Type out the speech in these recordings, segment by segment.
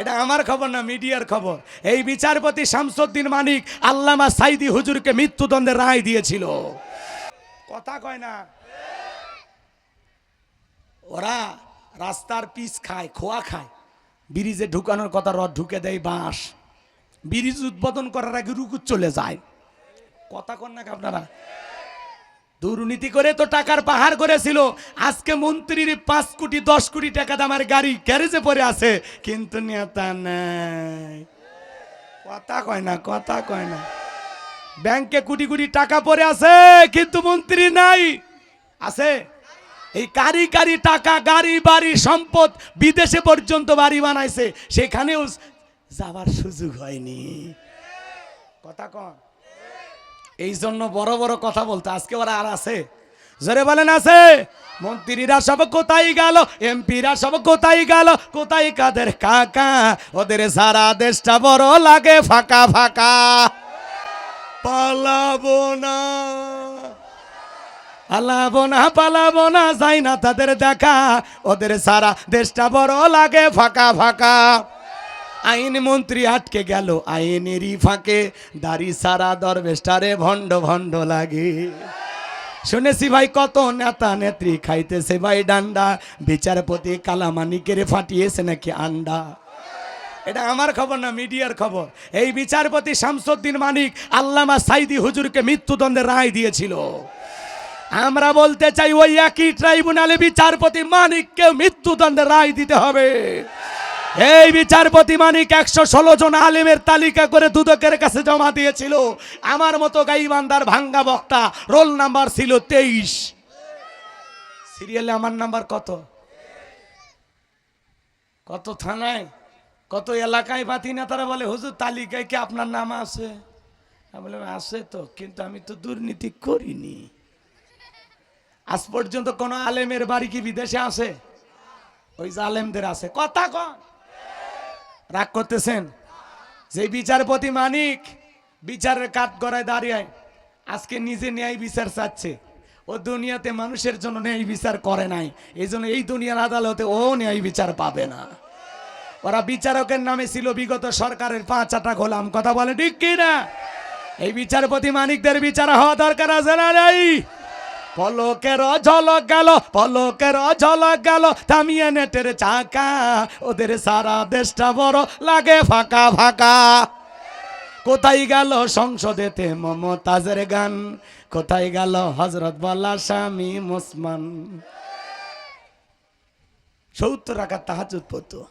এটা আমার খবর না, মিডিয়ার খবর। এই বিচারপতি শামসুদ্দিন মানিক আল্লামা সাইদি হুজুরকে মৃত্যুদণ্ডের রায় দিয়েছিল। কথা কয় না? ওরা রাস্তার পিস খায়, খোয়া খায়। ব্রিজে ঢুকানোর কথা রড ঢুকে দেয় বাঁশ। ব্রিজ উদ্বোধন করার আগে রুকুত চলে যায়। কথা কন না আপনারা? দুর্নীতি করে তো টাকার পাহাড় করেছিল। আজকে মন্ত্রীর পাঁচ কোটি, দশ কোটি টাকা দামের গাড়ি গ্যারেজে পড়ে আছে, কিন্তু নেতা নাই। কথা কয় না, কথা কয় না। ব্যাংকে কোটি কোটি টাকা পড়ে আছে, কিন্তু মন্ত্রী নাই। আছে? এই কারি কারি টাকা, গাড়ি, বাড়ি, সম্পদ বিদেশে পর্যন্ত বাড়ি বানাইছে, সেখানেও যাবার সুযোগ হয়নি। কথা কন এই জন্য বড় বড় কথা বলতো, আজকে ওরা আর আছে। জোরে বলেন আছে। মন্ত্রীরা সব কোথায় গেল? এমপিরা সব কোথায় গেল? কোথায় কাদের কাকা? ওদের সারা দেশটা বড় লাগে ফাঁকা ফাঁকা। পালাবো না। পালাবো না পালাবো না, যাই না তাদের দেখা। ওদের সারা দেশটা বড় লাগে ফাঁকা ফাঁকা। আইন মন্ত্রী আটকে গেল, আইনেরই ফাঁকে দাড়ি সারা দরবেশটারে ভণ্ড ভণ্ড লাগে। শুনেছি ভাই, কত নেতা নেত্রী খাইতেছে ভাই ডান্ডা, বিচারপতি কালামানিকের ফাটিয়েছে নাকি আন্ডা? এটা আমার খবর না, মিডিয়ার খবর। এই বিচারপতি শামসুদ্দিন মানিক আল্লামা সাইদি হুজুরকে মৃত্যুদণ্ডের রায় দিয়েছিল। আমরা বলতে চাই, ওই একই ট্রাইব্যুনালে বিচারপতি মানিককে মৃত্যুদণ্ডের রায় দিতে হবে। এই বিচারপতি মানিক একশো ষোলো জন আলিমের তালিকা করে দুদকের কাছে জমা দিয়েছিল। আমার মতো গাইবান্দার ভাঙ্গা বক্তা রোল নাম্বার ছিল তেইশ। সিরিয়ালে আমার নাম্বার কত? কত থানায়? কত এলাকায় পাতি না তারা বলে, হুজুর, তালিকায় কি আপনার নাম আছে? বললাম, আছে তো, কিন্তু আমি তো দুর্নীতি করিনি। আজ পর্যন্ত কোন আলেমের বাড়ি কি বিদেশে আছে? ওই যে আলেমদের আছে। কথা কন। রাগ করতেছেন? যে বিচারপতি মানিক, বিচারের কাঠ গড়ায় দাঁড়িয়ে আজকে নিজে ন্যায় বিচার চাচ্ছে। ও দুনিয়াতে মানুষের জন্য ন্যায় বিচার করে নাই। এই জন্য এই দুনিয়ার আদালতে ও ন্যায় বিচার পাবে না। ওরা বিচারকের নামে ছিল বিগত সরকারের পাঁচ আটা গোলাম। কথা বলে ঠিক কিনা? এই বিচারপতি মানিকদের বিচার হওয়া দরকার আছে না নাই? পলকের ঝলক গেল, পলকের ঝলক গেল, থামিয়ে নেটের চাকা। ওদের সারা দেশটা বড়, লাগে ফাঁকা ফাঁকা। কোথায় গেল সংসদেতে মমতাজের গান? কোথায় গেল হজরত বল্লা স্বামী মুসমান? সত্তর টাকা তাহাজুদ পড়তো।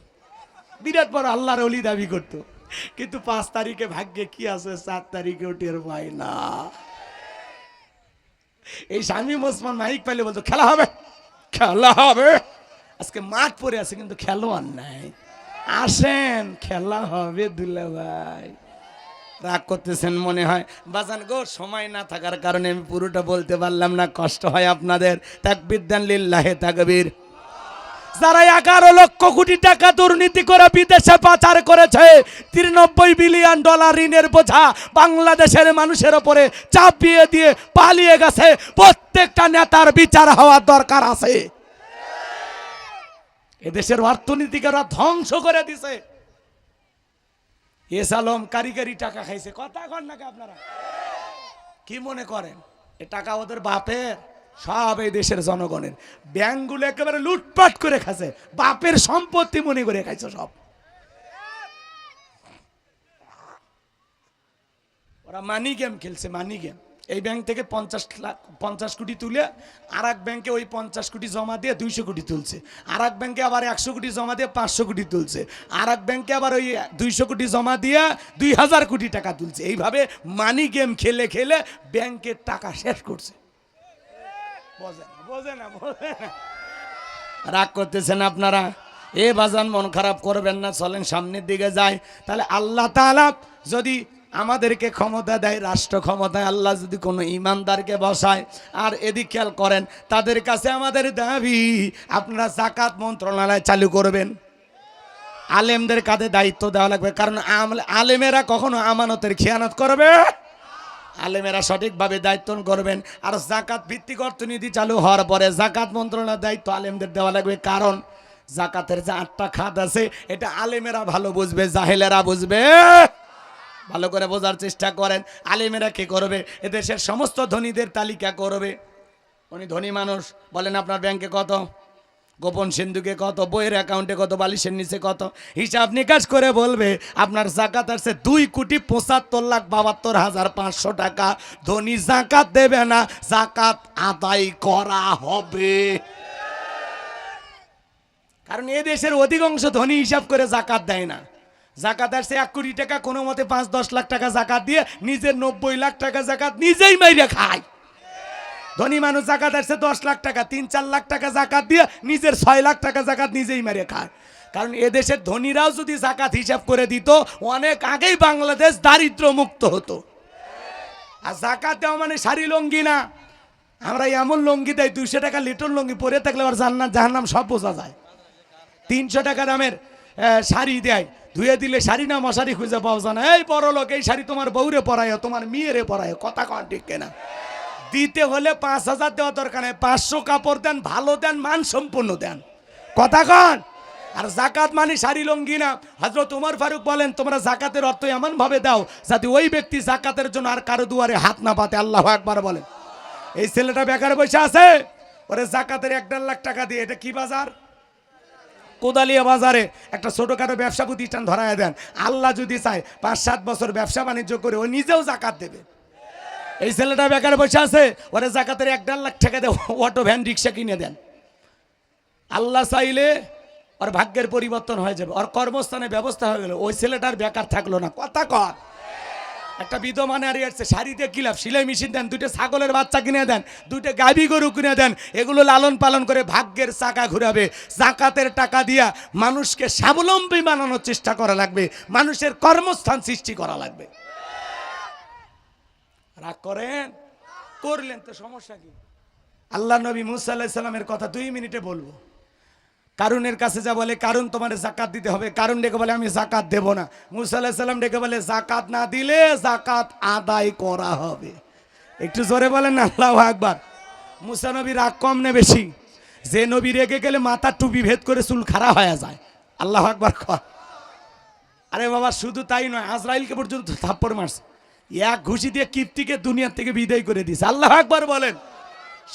বিরাট বড় আল্লাহর অলি দাবি করতো। কিন্তু পাঁচ তারিখে ভাগ্যে কি আছে, সাত তারিখে টের পায় না। এই শামিম ওসমান মাইক পাইলে বলতো, খেলা হবে খেলা হবে। আজকে মাঠ পরে আছে, কিন্তু খেলোয়াড় নাই। আসেন, খেলা হবে দুলা ভাই রাগ করতেছেন মনে হয়। বাজান গো, সময় না থাকার কারণে আমি পুরোটা বলতে পারলাম না, কষ্ট হয় আপনাদের। তাকবির দান লিল্লাহে তাকবীর। যারা এগারো লক্ষ কোটি টাকা দুর্নীতি করে বিদেশে পাচার করেছে, তিরানব্বই বিলিয়ন ডলার ঋণের বোঝা বাংলাদেশের মানুষের ওপরে চাপিয়ে দিয়ে পালিয়ে গেছে। প্রত্যেকটা নেতার বিচার হওয়ার দরকার আছে। এদেশের অর্থনীতিকে ওরা ধ্বংস করে দিছে। এস আলম কারিগরি টাকা খাইছে। কথা কন নাকি আপনারা? কি মনে করেন? এ টাকা ওদের বাপের? সব এই দেশের জনগণের। ব্যাংকগুলো একেবারে লুটপাট করে খাচ্ছে বাপের সম্পত্তি মনে করে খাইছে সব। ওরা মানি গেম খেলছে মানি গেম এই ব্যাংক থেকে পঞ্চাশ লাখ, পঞ্চাশ কোটি তুলে আর এক ব্যাংকে ওই পঞ্চাশ কোটি জমা দিয়ে দুইশো কোটি তুলছে। আর এক ব্যাংকে আবার একশো কোটি জমা দিয়ে পাঁচশো কোটি তুলছে। আর এক ব্যাংকে আবার ওই দুইশো কোটি জমা দিয়ে দুই হাজার কোটি টাকা তুলছে। এইভাবে মানি গেম খেলে খেলে ব্যাংকের টাকা শেষ করছে। বোঝে না বোঝে রাগ করতেছেন আপনারা? এ বাজান মন খারাপ করবেন না, চলেন সামনের দিকে যায় তাহলে আল্লাহ তাআলা যদি আমাদেরকে ক্ষমতা দেয়, রাষ্ট্র ক্ষমতায়, আল্লাহ যদি কোনো ইমানদারকে বসায়, আর এদিক খেয়াল করেন, তাদের কাছে আমাদের দাবি, আপনারা জাকাত মন্ত্রণালয় চালু করবেন। আলেমদের কাঁধে দায়িত্ব দেওয়া লাগবে, কারণ আলেমেরা কখনো আমানতের খেয়ানত করবে? আলেমেরা সঠিকভাবে দায়িত্ব করবেন আর জাকাত ভিত্তিক অর্থনীতি চালু হওয়ার পরে জাকাত মন্ত্রণালয়ের দায়িত্ব আলেমদের দেওয়া লাগবে। কারণ জাকাতের যে আটটা খাত আছে, এটা আলেমেরা ভালো বুঝবে, জাহেলেরা বুঝবে। ভালো করে বোঝার চেষ্টা করেন, আলেমেরা কি করবে? এদেশের সমস্ত ধনীদের তালিকা করবে। উনি ধনী মানুষ, বলেন আপনার ব্যাংকে কত? গোপন সিন্ধুকে কত, বইয়ের অ্যাকাউন্টে কত, বালিশের নিচে কত? হিসাব নিকাশ করে বলবে, আপনার জাকাত আসছে দুই কোটি পঁচাত্তর লাখ বাহাত্তর হাজার পাঁচশো টাকা। ধনী জাকাত দেবে না, জাকাত আদায় করা হবে। কারণ এ দেশের অধিকাংশ ধনী হিসাব করে জাকাত দেয় না। জাকাত আসছে এক কোটি টাকা কোনো মতে পাঁচ, দশ লাখ টাকা জাকাত দিয়ে নিজের নব্বই লাখ টাকা জাকাত নিজেই মাইরে খায়। ধনী মানুষ জাকাত আসছে দশ লাখ টাকা, তিন, চার লাখ টাকা জাকাত দিয়ে নিজের ছয় লাখ টাকা জাকাত নিজেই মেরে খায়। কারণ এদেশের ধনীরাও যদি জাকাত হিসাব করে দিত, অনেক আগেই বাংলাদেশ দারিদ্র মুক্ত হতো। আর জাকাত দেওয়া মানে শাড়ি লঙ্গি না। আমরা এমন লঙ্গি দেয় দুইশো টাকা লিটর লঙ্গি পরে থাকলে আবার জান্নাত, জাহান্নাম সব বোঝা যায়। তিনশো টাকা দামের শাড়ি দেয়। ধুয়ে দিলে শাড়ি না, মশারি খুঁজে পাওয়া যায় না। এই বড় লোক এই শাড়ি তোমার বউরে পরায়, তোমার মেয়েরে পরায়। কথা কন ঠিক কেনা? দিতে হলে পাঁচ হাজার দেওয়া দরকার নেই। পাঁচশো কাপড় দেন, ভালো দেন, মান সম্পূর্ণ দেন। কথা কন? আর জাকাত মানে শাড়ি লঙ্গি না। হজরত উমর ফারুক বলেন, তোমরা জাকাতের অর্থ এমন ভাবে দাও যাতে ওই ব্যক্তি জাকাতের জন্য আর কারও দুয়ারে হাত না পাতে আল্লাহ একবার বলেন। এই ছেলেটা বেকার বসে আছে? ওরে জাকাতের এক দেড় লাখ টাকা দিয়ে, এটা কি বাজার? কোদালিয়া বাজারে একটা ছোটখাটো ব্যবসা প্রতিষ্ঠান ধরায় দেন। আল্লাহ যদি চায় পাঁচ সাত বছর ব্যবসা বাণিজ্য করে, ও নিজেও জাকাত দেবে। এই ছেলেটা বেকার বসে আছে, ওরে জাকাতের এক দেড় লাখ টাকা দিয়ে অটো ভ্যান রিক্সা কিনে দেন। আল্লাহ চাইলে ওর ভাগ্যের পরিবর্তন হয়ে যাবে, ওর কর্মস্থানে ব্যবস্থা হয়ে গেল, ওই ছেলেটার বেকার থাকল না। কথা কর একটা বিধবা নারী আসছে শাড়িতে কি লাভ? সিলাই মেশিন দেন, দুইটা ছাগলের বাচ্চা কিনে দেন, দুইটা গাভী গরু কিনে দেন, এগুলো লালন পালন করে ভাগ্যের চাকা ঘুরাবে। জাকাতের টাকা দিয়া মানুষকে স্বাবলম্বী বানানোর চেষ্টা করা লাগবে, মানুষের কর্মস্থান সৃষ্টি করা লাগবে। রাগ করেন? করলেন তো সমস্যা কি? আল্লাহ নবী মুসা আল্লাহিসাল্লামের কথা দুই মিনিটে বলব। কারুনের কাছে যা বলে কারণ তোমার জাকাত দিতে হবে। কারণ ডেকে বলে, আমি জাকাত দেব না। মুসা আল্লাহ ডেকে বলে জাকাত না দিলে জাকাত আদায় করা হবে। একটু জোরে বলেন, আল্লাহ আকবার। মুসা নবী রাগ কম নে বেশি? যে নবী রেগে গেলে মাথার টুপি ভেদ করে চুল খাড়া হয়ে যায়। আল্লাহ আকবার খ আরে বাবা, শুধু তাই নয়, আজরাইলকে পর্যন্ত থাপ্পড় মারছে। এক ঘুষি দিয়ে কীর্তিকে দুনিয়ার থেকে বিদায় করে দিছে। আল্লাহ একবার বলেন।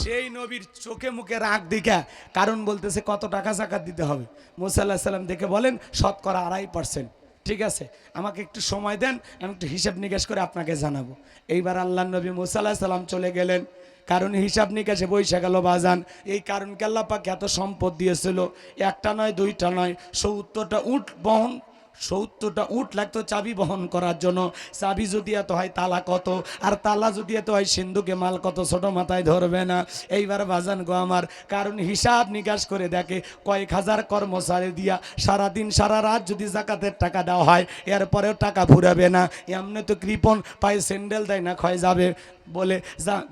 সেই নবীর চোখে মুখে রাগ দিকা কারণ বলতেছে কত টাকা জাকাত দিতে হবে। মুসাল্লাহ সাল্লাম দেখে বলেন, শতকরা আড়াই পার্সেন্ট ঠিক আছে? আমাকে একটু সময় দেন, আমি একটু হিসাব নিকাশ করে আপনাকে জানাব। এইবার আল্লাহ নবী মুসাল্লাহ সাল্লাম চলে গেলেন। কারণ হিসাব নিকাশে বৈশা গেল বাজান। এই কারণ আল্লাহ পাক এত সম্পদ দিয়েছিল। একটা নয়, দুইটা নয়, সত্তরটা উঠ বহন সত্তরটা উঠ লাগতো চাবি বহন করার জন্য। চাবি যদি এত হয় তালা কত? আর তালা যদি এত হয় সিন্ধুকে মাল কত? ছোট মাথায় ধরবে না। এইবার বাজান গো আমার, কারণ হিসাব নিকাশ করে দেখে, কয়েক হাজার কর্মচারী দিয়া সারাদিন, সারা রাত যদি জাকাতের টাকা দেওয়া হয়, এরপরেও টাকা ফুরাবে না। এমনি তো কৃপন পায়ে স্যান্ডেল দেয় না, ক্ষয় যাবে। বলে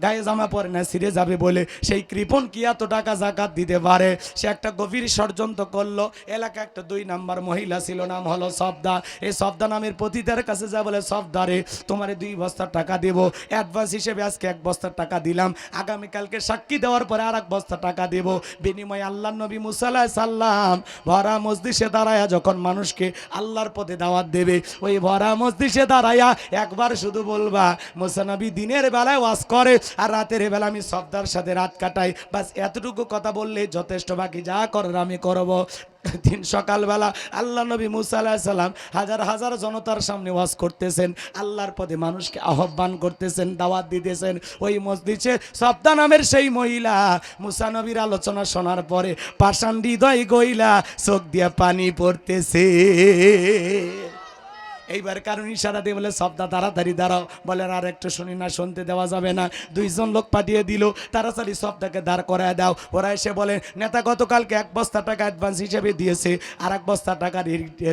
গায়ে জামা পরে না, ছিঁড়ে যাবে বলে। সেই কৃপন কি এত টাকা জাকাত দিতে পারে? সে একটা গভীর ষড়যন্ত্র করল। এলাকা একটা দুই নাম্বার মহিলা ছিল, নাম হলো সবদা এই সবদা নামের পতিতার কাছে যা বলে সবদারে তোমারে দুই বস্তার টাকা দেবো। অ্যাডভান্স হিসেবে আজকে এক বস্তার টাকা দিলাম। আগামীকালকে সাক্ষী দেওয়ার পরে আর এক বস্তা টাকা দেবো। বিনিময়ে আল্লাহ নবী মুসাল্লাহ সাল্লাম ভরা মসজিষে দাঁড়ায়া যখন মানুষকে আল্লাহর পথে দাওয়াত দেবে, ওই ভরা মসজিষে দাঁড়ায়া একবার শুধু বলবা মুসানবী দিনের বেলায় ওয়াজ করে, আর রাতের বেলা আমি সবদার সাথে রাত কাটাই। বাস এতটুকু কথা বললে যথেষ্ট বাকি, যা করার আমি করব। দিন সকালবেলা আল্লাহ নবী মুসা আলাহ হাজার হাজার জনতার সামনে ওয়াজ করতেছেন, আল্লাহর পদে মানুষকে আহ্বান করতেছেন, দাওয়াত দিতেছেন। ওই মসজিদে সপ্তাহ নামের সেই মহিলা, মুসা নবীর আলোচনা শোনার পরে পাষাণ হৃদয় গইলা চোখ দিয়ে পানি পড়তেছে। এইবার কারণ ইশারা দিয়ে বলে সবদা তাড়াতাড়ি দাঁড়াও। বলে, আর একটু শুনি না, শুনতে দেওয়া যাবে না। দুইজন লোক পাঠিয়ে দিল, তাড়াতাড়ি সবদাকে দাঁড় করায় দাও। ওরা এসে বলে, নেতা গতকালকে এক বস্তা টাকা অ্যাডভান্স হিসেবে দিয়েছে, আর এক বস্তা টাকা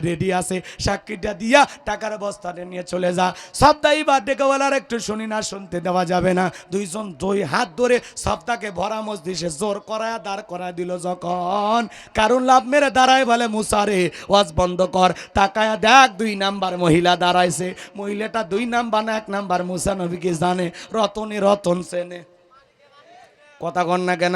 রেডি আছে। সাক্ষীটা দিয়া টাকার বস্তাটা নিয়ে চলে যা। সপ্তাহে বা ডেকে বলে, আর একটু শুনি না, শুনতে দেওয়া যাবে না। দুইজন দুই হাত ধরে সপ্তাহকে ভরা মসজিষে জোর করায়, দাঁড় করায় দিল যখন। কারণ লাভ মেরে দাঁড়ায় বলে মুসারে ওয়াজ বন্ধ কর। তাকায়া দেখ দুই নাম্বার মহিলা দাঁড়াইছে। মহিলাটা দুই নাম্বার না, এক নাম্বার মুসা নবীকে জানে। রতনে রতন সেনে কথা কন না কেন?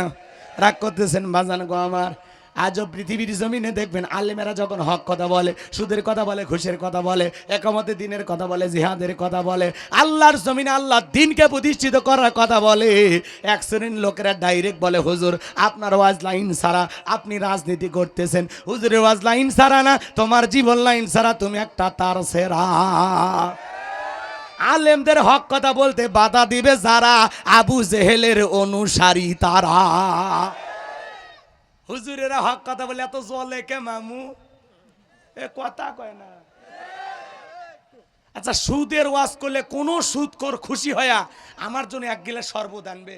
রাগ করতেছেন বাজান গো আমার। আজও পৃথিবীর জমিনে দেখবেন আলেমেরা যখন হক কথা বলে, সুদের কথা বলে, ঘুষের কথা বলে একমতে দিনের কথা বলে, জিহাদের কথা বলে, আল্লাহর জমিনে আল্লাহ দিনকে প্রতিষ্ঠিত করার কথা বলে, এক শ্রেণির লোকেরা ডাইরেক্ট বলে, হুজুর, আপনার ওয়াজ লাইন ছাড়া আপনি রাজনীতি করতেছেন। হুজুরের ওয়াজ লাইন ছাড়া না, তোমার জীবন লাইন ছাড়া তুমি একটা তার সেরা। আলেমদের হক কথা বলতে বাধা দিবে যারা আবু জেহেলের অনুসারী তারা। হুজুরেরা হক কথা বলে, এত জলে কে মামু? এ কথা কয় না। আচ্ছা সুদের ওয়াজ করলে কোন সুদকর খুশি হয়া আমার জন্য এক গিলাস শরবত আনবে?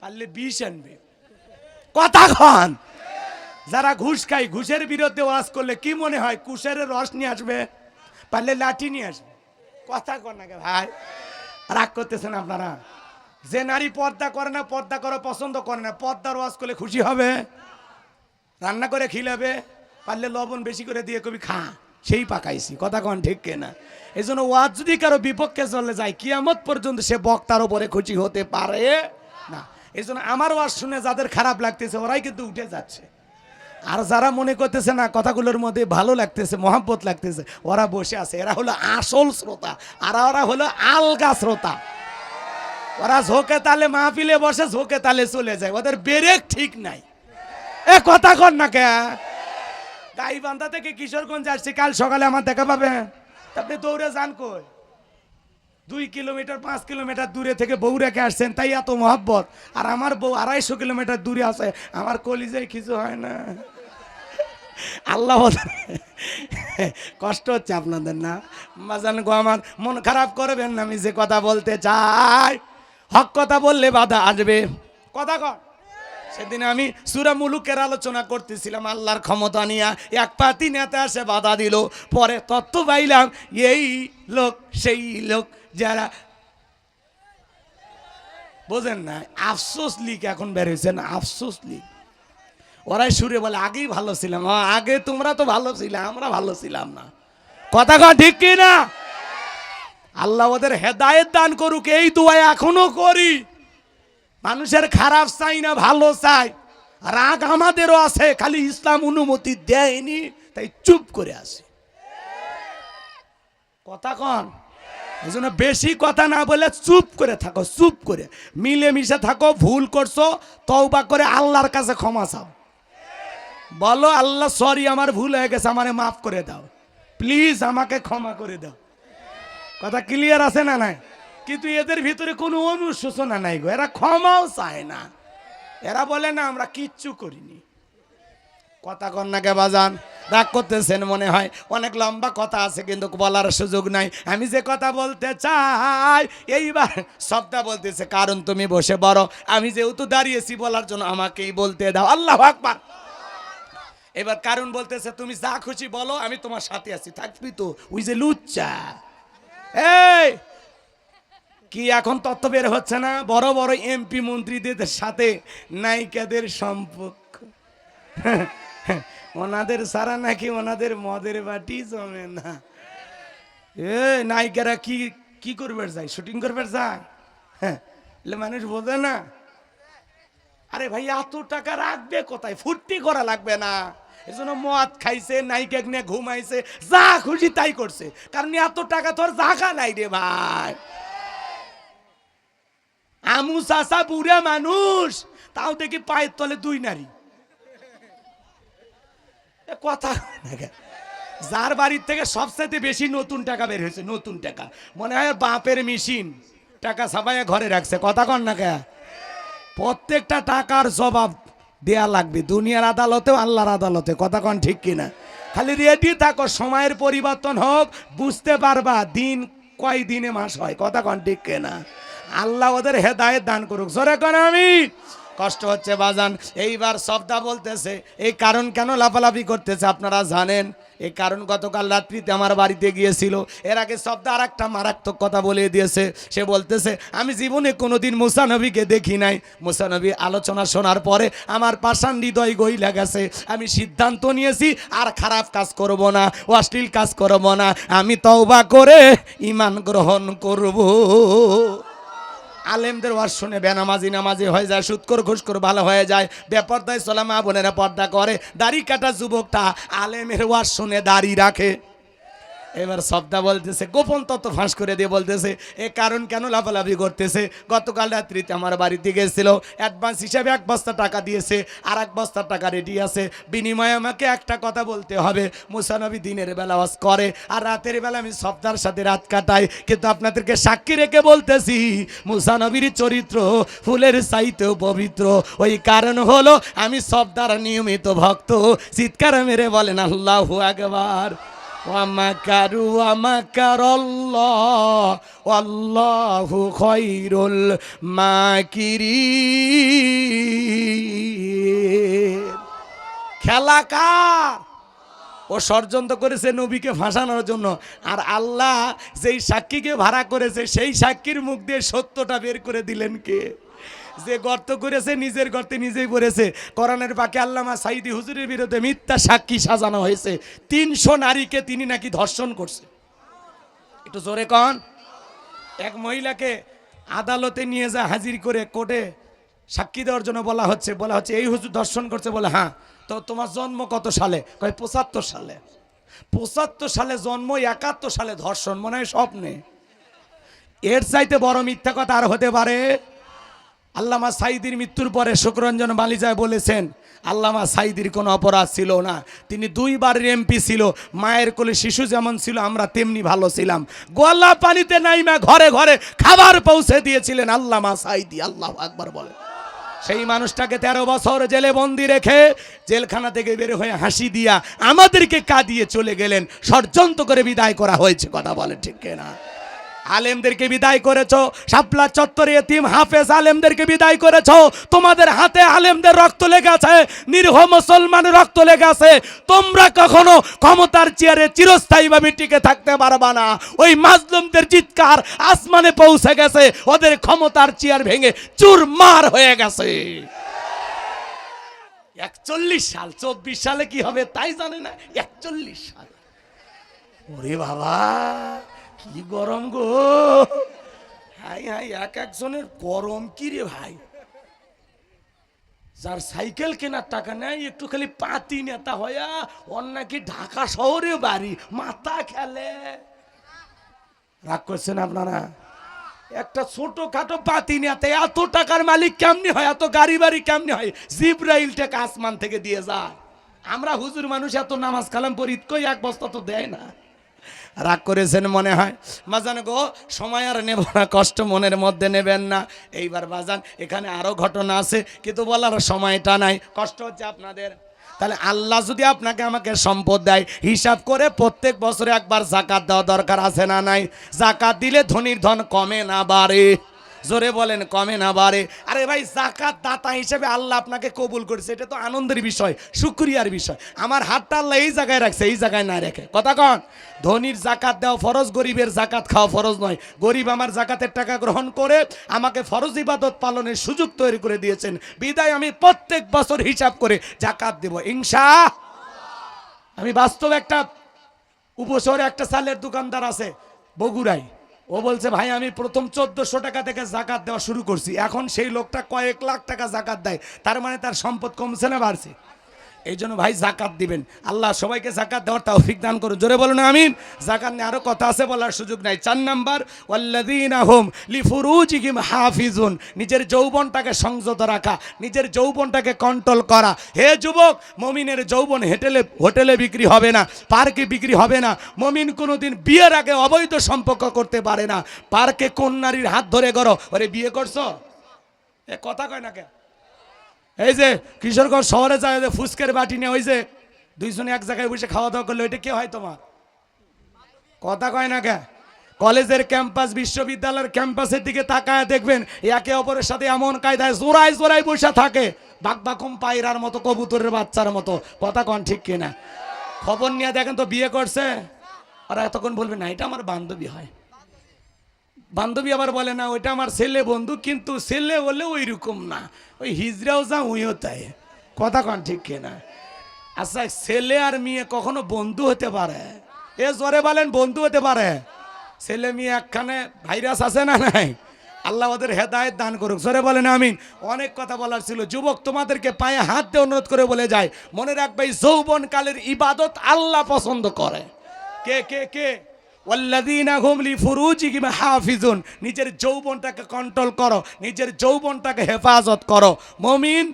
পারলে বিষ আনবে। কথা কন। যারা ঘুষ খায়, ঘুষের বিরুদ্ধে ওয়াজ করলে কি মনে হয় কুশের রস নিয়ে আসবে? পারলে লাঠি নিয়ে আসবে? কথা কর না ভাই। রাগ করতেছেন আপনারা? যে নারী পর্দা করে না, পর্দা করে পছন্দ করে না, পর্দার ওয়াজ করলে খুশি হবে? রান্না করে খিলাবে? পারলে লবণ বেশি করে দিয়ে কবি খা, সেই পাকাইছি, কথা কন ঠিক কেনা? এই জন্য ওয়াজ যদি কারও বিপক্ষে চলে যায়, কিয়ামত পর্যন্ত সে বক্তার উপরে খুশি হতে পারে না। এই জন্য আমার ওয়াজ শুনে যাদের খারাপ লাগতেছে, ওরাই কিন্তু উঠে যাচ্ছে। আর যারা মনে করতেছে না, কথাগুলোর মধ্যে ভালো লাগতেছে, মহাব্বত লাগতেছে, ওরা বসে আছে। এরা হলো আসল শ্রোতা, আর ওরা হলো আলগা শ্রোতা। ওরা ঝোঁকে তালে মাহফিলে বসে, ঝোঁকে তালে চলে যায়। ওদের বেরেক ঠিক নাই। এ কথা কর না কে? গাইবান্ধা থেকে কিশোরগঞ্জ আসছে, কাল সকালে আমার দেখা পাবে। আপনি দৌড়ে যান কই? দুই কিলোমিটার, পাঁচ কিলোমিটার দূরে থেকে বউ রেখে আসছেন, তাই এত মহাব্বত। আর আমার বউ আড়াইশো কিলোমিটার দূরে আছে, আমার কলিজায় কিছু হয় না। আল্লাহ কষ্ট হচ্ছে আপনাদের না? মাজান গো আমার, মন খারাপ করবেন না, আমি যে কথা বলতে চাই। হক কথা বললে বাধা আসবে। কথা কর সেদিন আমি সুরা মুলুকের আলোচনা করতেছিলাম, আল্লাহর ক্ষমতা নিয়ে এক পাতি নেতা এসে বাধা দিল। পরে তত্ত্ব পাইলাম, এই লোক, সেই লোক যারা বোঝেন না, আফসোস লিগ এখন বের হয়েছে আফসোস লিগ। ওরাই সুরে বলে, আগেই ভালো ছিলাম। আগে তোমরা তো ভালো ছিলে, আমরা ভালো ছিলাম না। কথা কন ঠিক কি না আল্লাহ ওদের হেদায়েত দান করুক, এই দোয়া এখনও করি। মানুষের খারাপ চাই না, ভালো চাই। রাগ আমাদেরও আছে, খালি ইসলাম অনুমতি দেয়নি, তাই চুপ করে আসে কথা কন? এই জন্য বেশি কথা না বলে চুপ করে থাকো, চুপ করে। মিলেমিশে থাকো, ভুল করছ, তওবা করে আল্লাহর কাছে ক্ষমা চাও। বলো, আল্লাহ সরি আমার ভুল হয়ে গেছে, আমারে মাফ করে দাও। প্লিজ আমাকে ক্ষমা করে দাও। কথা ক্লিয়ার আছে না নাই? কিন্তু এদের ভিতরে কোনো অনুশোচনা নাই গো, এরা ক্ষমাও চায় না। এরা বলে, না, আমরা কিচ্ছু করিনি। কথা কন্যাকে বাজান? রাগ করতেছেন মনে হয়। অনেক লম্বা কথা আছে, কিন্তু বলার সুযোগ নাই। আমি যে কথা বলতে চাই, এইবার সবটা বলতেছে, কারণ তুমি বসে বড়। আমি যেহেতু দাঁড়িয়েছি বলার জন্য, আমাকেই বলতে দাও। আল্লাহ আকবার। এবার কারণ বলতেছে, তুমি যা খুশি বলো, আমি তোমার সাথে আছি, থাকবি তো। ওই যে লুচ্চা। এই, কি এখন তত্ত্ব বের হচ্ছে না? বড় বড় এমপি মন্ত্রীদের সাথে নায়িকাদের সম্পর্ক। ওনাদের সারা নাকি ওনাদের মদের বাটি জমে না। এ নায়িকারা কি কি করবে যায়? শুটিং করবে যায়? হ্যাঁ মানুষ বোঝে না। আরে ভাই এত টাকা রাখবে কোথায়? ফুর্তি করা লাগবে না। এজন্য মদ খাইছে নাইকে নিয়ে ঘুমাইছে, যা খুশি তাই করছে। কারণ এত টাকা তোর জায়গা নাই রে ভাই। আমু চাষা বুড়া মানুষ, তাও দেখি পায়ের তলে দুই নারী। কথা? যার বাড়ির থেকে সবচাইতে বেশি নতুন টাকা বের হয়েছে, নতুন টাকা। মনে হয় বাপের মেশিন, টাকা সাবাইয়া ঘরে রাখছে। কথা কন না কে প্রত্যেকটা টাকার জবাব দেয়া লাগবে। দুনিয়ার আদালতেও আল্লাহর আদালতে। কথা কন ঠিক কিনা? খালি রেডি থাকো, সময়ের পরিবর্তন হোক, বুঝতে পারবা দিন কয় দিনে মাস হয়। কথা কন ঠিক কিনা? আল্লাহ ওদের হেদায়ত দান করুক। জোরে কন আমি। কষ্ট হচ্ছে বাজান। এইবার সবটা বলতেছে। এই কারণ কেন লাফালাফি করতেছে আপনারা জানেন? এই কারণ গতকাল রাত্রিতে আমার বাড়িতে গিয়েছিল। এর আগে সবদা আর একটা মারাত্মক কথা বলে দিয়েছে। সে বলতেছে, আমি জীবনে কোনোদিন মুসানবীকে দেখি নাই। মুসানবী আলোচনা শোনার পরে আমার পাষাণ হৃদয় গইলা গেছে। আমি সিদ্ধান্ত নিয়েছি, আর খারাপ কাজ করব না অশ্লীল কাজ করব না। আমি তওবা করে ইমান গ্রহণ করব। আলেমদের ওয়াজ শুনে বেনামাজি নামাজি হয়ে যায় সুৎকর ঘুষকর ভালো হয়ে যায়, বেপর্দায় চলা মা বোনেরা পর্দা করে, দাড়ি কাটা যুবকটা আলেমের ওয়াজ শুনে দাড়ি রাখে। এবার সবদা বলতেছে, গোপন তত্ত্ব ফাঁস করে দিয়ে বলতেছে, এ কারণ কেন লাফালাফি করতেছে? গতকাল রাত্রিতে আমার বাড়িতে গেছিল অ্যাডভান্স হিসাবে এক বস্তা টাকা দিয়েছে আর এক বস্তা টাকা রেডি আছে। বিনিময়ে আমাকে একটা কথা বলতে হবে মুসানবী দিনের বেলা ওয়াজ করে, আর রাতের বেলা আমি সবদার সাথে রাত কাটাই। কিন্তু আপনাদেরকে সাক্ষী রেখে বলতেছি মুসানবীর চরিত্র ফুলের চাইতেও পবিত্র। ওই কারণ হলো, আমি সবদার নিয়মিত ভক্ত। চিৎকার মেরে বলেন, আল্লাহু আকবার। ওয়ামাকারু ওয়ামাকারাল্লাহ ওয়াল্লাহু খায়রুল মাকিরিন খেলা কার? ও ষড়যন্ত্র করেছে নবীকে ফাঁসানোর জন্য। আর আল্লাহ যেই সাক্ষীকে ভাড়া করেছে, সেই সাক্ষীর মুখ দিয়ে সত্যটা বের করে দিলেন কে? যে গর্ত করেছে, নিজের গর্তে নিজেই পড়েছে। কোরআনের পাকে আল্লামা সাইদি হুজুরের বিরুদ্ধে মিথ্যা সাক্ষী সাজানো হয়েছে। তিনশো নারীকে তিনি নাকি ধর্ষণ করছে। একটু জোরে কন। এক মহিলাকে আদালতে নিয়ে যা হাজির করে কোর্টে সাক্ষী দেওয়ার জন্য বলা হচ্ছে। বলা হচ্ছে, এই হুজুর দর্শন করছে বলে। হ্যাঁ তো তোমার জন্ম কত সালে? কয়, পঁচাত্তর সালে। পঁচাত্তর সালে জন্ম, একাত্তর সালে ধর্ষণ। মনে হয় স্বপ্নে। এর চাইতে বড় মিথ্যা কথা আর হতে পারে। আল্লামা সাইদির মৃত্যুর পরে শুক্রঞ্জন বালিজায় বলেছেন, আল্লামা সাইদির কোনো অপরাধ ছিল না। তিনি দুইবার এমপি ছিল, মায়ের কোলে শিশু যেমন ছিল, আমরা তেমনি ভালো ছিলাম। গোয়াল্লা পানিতে নাইমা ঘরে ঘরে খাবার পৌঁছে দিয়েছিলেন আল্লামা সাইদি, আল্লাহ আকবার বলে। সেই মানুষটাকে তেরো বছর জেলে বন্দি রেখে জেলখানা থেকে বের হয়ে হাসি দিয়া আমাদেরকে কাঁদিয়ে চলে গেলেন। ষড়যন্ত্র করে বিদায় করা হয়েছে, কথা বলে ঠিক না আলেমদেরকে বিদায় করেছ, শাপলা চত্বরে এতিম হাফেজ আলেমদেরকে বিদায় করেছ, তোমাদের হাতে আলেমদের রক্ত লেগে আছে, নিরীহ মুসলমানের রক্ত লেগে আছে, তোমরা কখনো ক্ষমতার চেয়ারে চিরস্থায়ীভাবে টিকে থাকতে পারবা না। ওই মাজলুমদের চিৎকার আসমানে পৌঁছে গেছে, ওদের ক্ষমতার চেয়ার ভেঙে চুরমার হয়ে গেছে। একচল্লিশ সাল, চব্বিশ সালে কি হবে তাই জানে না? একচল্লিশ সাল। ওরে বাবা! কি গরম গো? হাই হাই, এক একজনের গরম কি রে ভাই? যার সাইকেল কেনার টাকা নেই, একটু খালি পাতি নেতা হয়া, ওর নাকি ঢাকা শহরে বাড়ি, মাথা খেলে। রাগ করছেন আপনারা? একটা ছোট খাটো পাতি নেতা, এত টাকার মালিক কেমনি হয়? এত গাড়ি বাড়ি কেমনি হয়? জিব্রাইল টাকা আসমান থেকে দিয়ে যায়। আমরা হুজুর মানুষ এত নামাজ কালাম পড়ি, কই এক বস্তা তো দেয় না? রাগ করেছেন মনে হয়? মাজান গো, সময় আর নেব না, কষ্ট মনের মধ্যে নেবেন না। এইবার বাজান এখানে আরও ঘটনা আছে, কিন্তু বলার সময়টা নাই, কষ্ট হচ্ছে আপনাদের। তাহলে আল্লাহ যদি আপনাকে আমাকে সম্পদ দেয়, হিসাব করে প্রত্যেক বছরে একবার জাকাত দেওয়া দরকার আছে না নাই? জাকাত দিলে ধনির ধন কমে না বাড়ে। জোরে বলেন, কমে না বাড়ে। আরে ভাই জাকাত দাতা হিসেবে আল্লাহ আপনাকে কবুল করেছে, এটা তো আনন্দের বিষয়, শুক্রিয়ার বিষয়। আমার হাতটা আল্লাহ এই জায়গায় রাখছে, এই জায়গায় না রেখে। কথা কন, ধনির জাকাত দেওয়া ফরজ, গরিবের জাকাত খাওয়া ফরজ নয়। গরিব আমার জাকাতের টাকা গ্রহণ করে আমাকে ফরজ ইবাদত পালনের সুযোগ তৈরি করে দিয়েছেন। বিদায় আমি প্রত্যেক বছর হিসাব করে জাকাত দেব, ইনশা আমি বাস্তব একটা উপশহরে একটা সালের দোকানদার আছে, বগুড়ায়। ও বলছে, ভাই, আমি প্রথম চোদ্দশো টাকা থেকে জাকাত দেওয়া শুরু করছি। এখন সেই লোকটা কয়েক লাখ টাকা জাকাত দেয়। তার মানে তার সম্পদ কমছে না বাড়ছে। এই জন্য ভাই জাকাত দিবেন। আল্লাহ সবাইকে জাকাত দেওয়ার তৌফিক দান করুন। জোরে বলুন আমিন। জাকাত নিয়ে আরও কথা আছে বলার সুযোগ নাই। চার নাম্বার, ওয়াল্লাযীনা হুম লিফুরুজিহিম হাফিজুন। নিজের যৌবনটাকে সংযত রাখা, নিজের যৌবনটাকে কন্ট্রোল করা। হে যুবক, মমিনের যৌবন হেটেলে, হোটেলে বিক্রি হবে না, পার্কে বিক্রি হবে না। মমিন কোনো দিন বিয়ের আগে অবৈধ সম্পর্ক করতে পারে না। পার্কে কোন নারীর হাত ধরে করো ওরে বিয়ে করছ? এ কথা কয় না কে এই যে কিশোরগঞ্জ শহরে যায় যে ফুচকের বাটি নিয়ে ওই যে দুইজনে এক জায়গায় বসে খাওয়া দাওয়া করলে ওইটা কে হয় তোমার? কথা কয় না কে? কলেজের ক্যাম্পাস, বিশ্ববিদ্যালয়ের ক্যাম্পাসের দিকে তাকায় দেখবেন, একে অপরের সাথে এমন কায়দায় জোড়ায় জোড়ায় বসে থাকে বাকবাকুম পায়রার মতো, কবুতরের বাচ্চার মতো। কথা কন ঠিক কিনা? খবর নিয়ে দেখেন তো বিয়ে করছে? আর এতক্ষণ বলবে, না, এটা আমার বান্ধবী হয়। বান্ধবী আবার বলে, না, ওইটা আমার ছেলে বন্ধু, কিন্তু ছেলে হলে ওই রকম না। ওই হিজড়াও যা, উইও তাই। কথা কন ঠিক কিনা? আচ্ছা ছেলে আর মেয়ে কখনো বন্ধু হতে পারে? এ জোরে বলেন, বন্ধু হতে পারে? ছেলে মেয়ে একখানে ভাইরাস আছে না নাই? আল্লাহ ওদের হেদায়ত দান করুক। জোরে বলেন, আমিন। অনেক কথা বলার ছিল। যুবক তোমাদেরকে পায়ে হাত দিয়ে অনুরোধ করে বলে যায়, মনে রাখবে যৌবন কালের ইবাদত আল্লাহ পছন্দ করে। কে কে কে? হাফিজুন নিজের যৌবনটাকে কন্ট্রোল করো, নিজের যৌবনটাকে হেফাজত করো। মমিন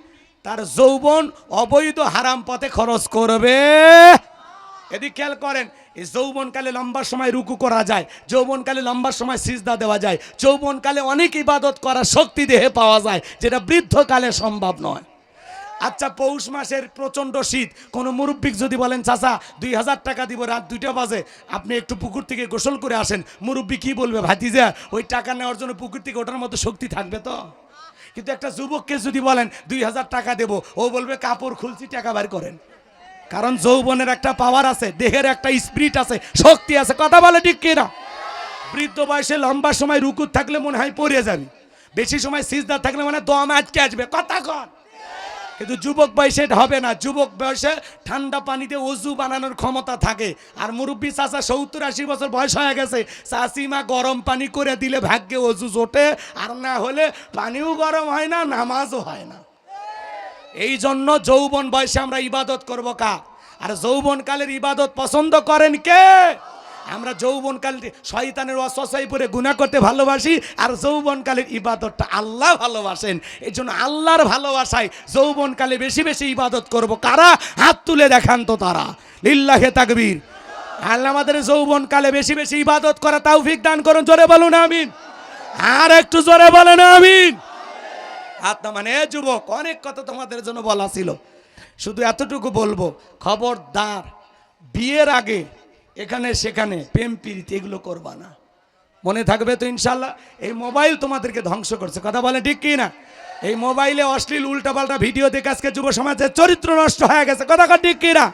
তার যৌবন অবৈধ হারাম পথে খরচ করবে। এদিক খেয়াল করেন, এই যৌবনকালে লম্বা সময় রুকু করা যায়, যৌবনকালে লম্বা সময় সিজদা দেওয়া যায়, যৌবনকালে অনেক ইবাদত করার শক্তি দেহে পাওয়া যায়, যেটা বৃদ্ধকালে সম্ভব নয়। আচ্ছা পৌষ মাসের প্রচণ্ড শীত। কোনো মুরব্বিক যদি বলেন, চাচা, দুই হাজার টাকা দিব, রাত দুইটা বাজে। আপনি একটু পুকুর থেকে গোসল করে আসেন। মুরব্বি কি বলবে, ভাতিজা, ওই টাকা নেওয়ার জন্য পুকুর থেকে ওঠার মতো শক্তি থাকবে তো? কিন্তু একটা যুবককে যদি বলেন, দুই হাজার টাকা দেব, ও বলবে, কাপড় খুলছি, টাকা বার করেন। কারণ যৌবনের একটা পাওয়ার আছে, দেহের একটা স্পিরিট আছে, শক্তি আছে। কথা বলে ঠিক কিনা? বৃদ্ধ বয়সে লম্বা সময় রুকুত থাকলে মনে হয় পড়ে যাবি। বেশি সময় সিজদার থাকলে মানে দম আটকে আসবে। কথা কন। কিন্তু যুবক বয়সে হবে না। যুবক বয়সে ঠান্ডা পানিতে অজু বানানোর ক্ষমতা থাকে। আর মুরব্বী চাচা সত্তর আশি বছর বয়স হয়ে গেছে। চাষিমা গরম পানি করে দিলে ভাগ্যে অজু জোটে, আর না হলে পানিও গরম হয় না, নামাজও হয় না। এই জন্য যৌবন বয়সে আমরা ইবাদত করব কা আর যৌবনকালের ইবাদত পছন্দ করেন কে? আমরা যৌবনকাল শয়তানের অসসাই পরে গুণা করতে ভালোবাসি, আর যৌবনকালের ইবাদতটা আল্লাহ ভালোবাসেন। এই জন্য আল্লাহর ভালোবাসায় যৌবনকালে বেশি বেশি ইবাদত করব। কারা? হাত তুলে দেখান তো তারা। লিল্লাহে তাকবীর। আল্লাহ আমাদের যৌবনকালে বেশি বেশি ইবাদত করা তৌফিক দান করুন, জোরে বলুন, আমিন। আর একটু জোরে বলেন, আমিন। আত্মা মানে যুবক, অনেক কথা তোমাদের জন্য বলা ছিল। শুধু এতটুকু বলব, খবরদার, বিয়ের আগে এখানে, সেখানে, প্রেম প্রীতি এগুলো করবা না। মনে থাকবে তো ইনশাল্লাহ এই মোবাইল তোমাদেরকে ধ্বংস করছে। কথা বলে ঠিক কি না? এই মোবাইলে অশ্লীল, উল্টাপাল্টা ভিডিও দেখে আজকে যুব সমাজের চরিত্র নষ্ট হয়ে গেছে। কথা ঠিক কি না?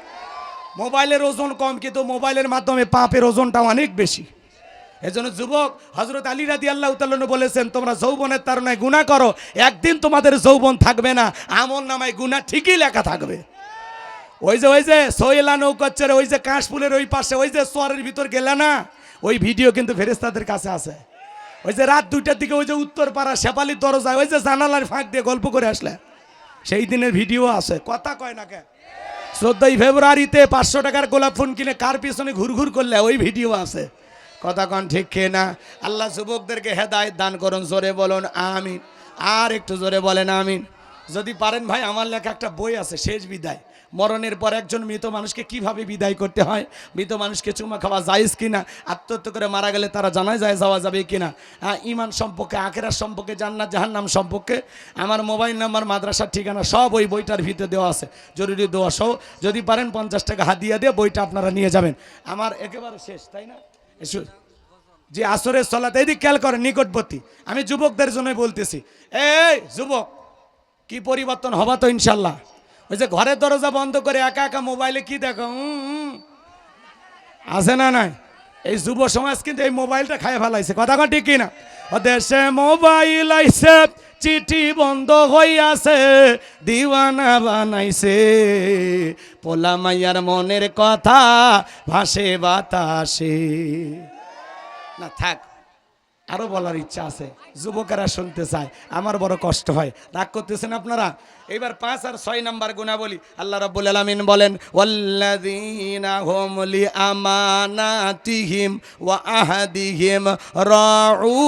মোবাইলের ওজন কম, কিন্তু মোবাইলের মাধ্যমে পাপের ওজনটা অনেক বেশি। এজন্য যুবক হজরত আলী রাদি আল্লাহ তাল্লু বলেছেন, তোমরা যৌবনের তারণায় গুণা করো, একদিন তোমাদের যৌবন থাকবে না, আমল নামায় গুণা ঠিকই লেখা থাকবে। ওই যে ওই যে সোয়েলা নৌকচ্ছের ওই যে কাশফুলের ওই পাশে, ওই যে সোয়ারের ভিতর গেলে না, ওই ভিডিও কিন্তু ফেরেস্তাদের কাছে আছে। ওই যে রাত দুইটার দিকে ওই যে উত্তর পাড়া শেপালির দরজায় ওই যে জানালার ফাঁক দিয়ে গল্প করে আসলে। সেই দিনের ভিডিও আছে, কথা কয় না কে চোদ্দই ফেব্রুয়ারিতে পাঁচশো টাকার গোলাপ ফোন কিনে কার পিছনে ঘুরঘুর করলে ওই ভিডিও আছে। কথা কন ঠিক খেয়ে না? আল্লাহ যুবকদেরকে হেদায়ত দান করুন, জোরে বলুন, আমিন। আর একটু জোরে বলেন, আমিন। যদি পারেন ভাই, আমার লেখা একটা বই আছে, শেষ বিদায়। মরণের পর একজন মৃত মানুষকে কীভাবে বিদায় করতে হয়? মৃত মানুষকে চুমা খাওয়া যায়জ কিনা? আত্মহত্যা করে মারা গেলে তারা জানায় যায় যাওয়া যাবে কিনা? হ্যাঁ ইমান সম্পর্কে আখেরার সম্পর্কে, জান্নাত, জাহান্নাম সম্পর্কে আমার মোবাইল নাম্বার, মাদ্রাসার ঠিকানা সব ওই বইটার ভিতরে দেওয়া আছে। জরুরি দেওয়া সহ। যদি পারেন পঞ্চাশ টাকা হাত দিয়ে বইটা আপনারা নিয়ে যাবেন। আমার একেবারে শেষ, তাই না? যে আসরের সলাতে এদিক খেয়াল করেন, নিকটবর্তী। আমি যুবকদের জন্য বলতেছি। এই যুবক, কি পরিবর্তন হবা তো ইনশাল্লাহ। ওই যে ঘরের দরজা বন্ধ করে একা একা মোবাইলে কি দেখো। আছে না নাই? এই যুব সমাজ কিন্তু এই মোবাইলটা খায় ফেলাইছে। কথা কথা ঠিক কিনা? দেশে মোবাইল আইছে, চিঠি বন্ধ হইয়াছে, দিওয়ানা বানাইছে। পোলা মাইয়ার মনের কথা ভাসে বাতাসে। না, থাক, আরও বলার ইচ্ছা আছে। যুবকেরা শুনতে চায়, আমার বড় কষ্ট হয়। রাগ করতেছেন আপনারা? এবার পাঁচ আর ছয় নাম্বার গুণা বলি আল্লাহ রব্বুল আলমিন বলেন, ওয়াল্লাযীনা হুম লিআমানাতিহিম ওয়া আহাদিহিম রাউন।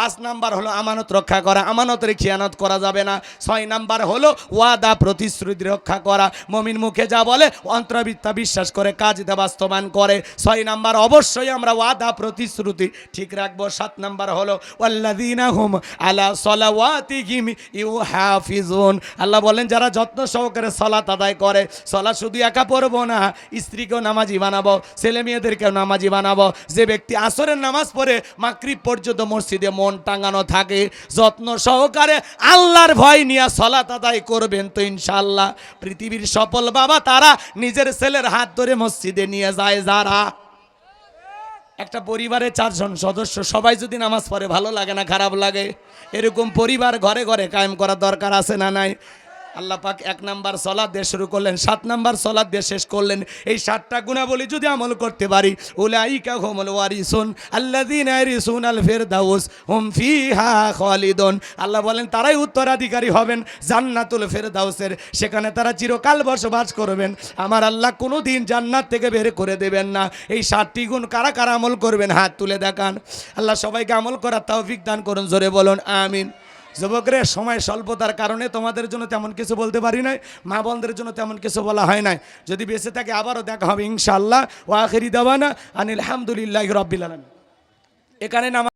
পাঁচ নাম্বার হলো আমানত রক্ষা করা। আমানতের খেয়ানত করা যাবে না। ছয় নাম্বার হলো ওয়াদা প্রতিশ্রুতি রক্ষা করা। মমিন মুখে যা বলে অন্তর্বিদ্যা বিশ্বাস করে, কাজ দা বাস্তবায়ন করে। ছয় নাম্বার, অবশ্যই আমরা ওয়াদা প্রতিশ্রুতি ঠিক রাখব। সাত নাম্বার হলো হুম আলা সলাওয়াতিহিম ইউহাফিজুন। আল্লাহ বলেন, যারা যত্ন সহকারে সলাত আদায় করে সলা শুধু একা পড়ব না, স্ত্রীকেও নামাজি বানাবো ছেলে মেয়েদেরকেও নামাজি বানাবো। যে ব্যক্তি আসরের নামাজ পড়ে মাকরিব পর্যন্ত মসজিদে মন টাঙানো থাকে, যত্ন সহকারে আল্লাহর ভয় নিয়ে সলাত আদায় করবেন তো ইনশাল্লাহ পৃথিবীর সফল বাবা তারা নিজের ছেলের হাত ধরে মসজিদে নিয়ে যায় যারা। একটা পরিবারে চারজন সদস্য, সবাই যদি নামাজ পড়ে ভালো লাগে না, খারাপ লাগে, এরকম পরিবার ঘরে ঘরে কায়েম করা দরকার আছে না নাই? আল্লাহ পাক এক নাম্বার সলাদ দিয়ে শুরু করলেন, সাত নাম্বার সলাদ দিয়ে শেষ করলেন। এই সাতটা গুণাবলী যদি আমল করতে পারি খালিদুন। আল্লাহ বলেন, তারাই উত্তরাধিকারী হবেন জান্নাতুল ফেরদাউসের, সেখানে তারা চিরকাল বসবাস করবেন। আমার আল্লাহ কোনো দিন জান্নাত থেকে বের করে দেবেন না। এই সাতটি গুণ কারা কারা আমল করবেন, হাত তুলে দেখান। আল্লাহ সবাইকে আমল করার তৌফিক দান করুন, জোরে বলুন, আমিন। যুবকরে সময় স্বল্পতার কারণে তোমাদের জন্য তেমন কিছু বলতে পারি নাই, মা বোনদের জন্য তেমন কিছু বলা হয় নাই। যদি বেঁচে থাকে আবারও দেখা হবে ইনশাআল্লাহ। ওয়াখেরি দেওয়ানা আনিল আলহামদুলিল্লাহ রব্বিল আলম এখানে নামা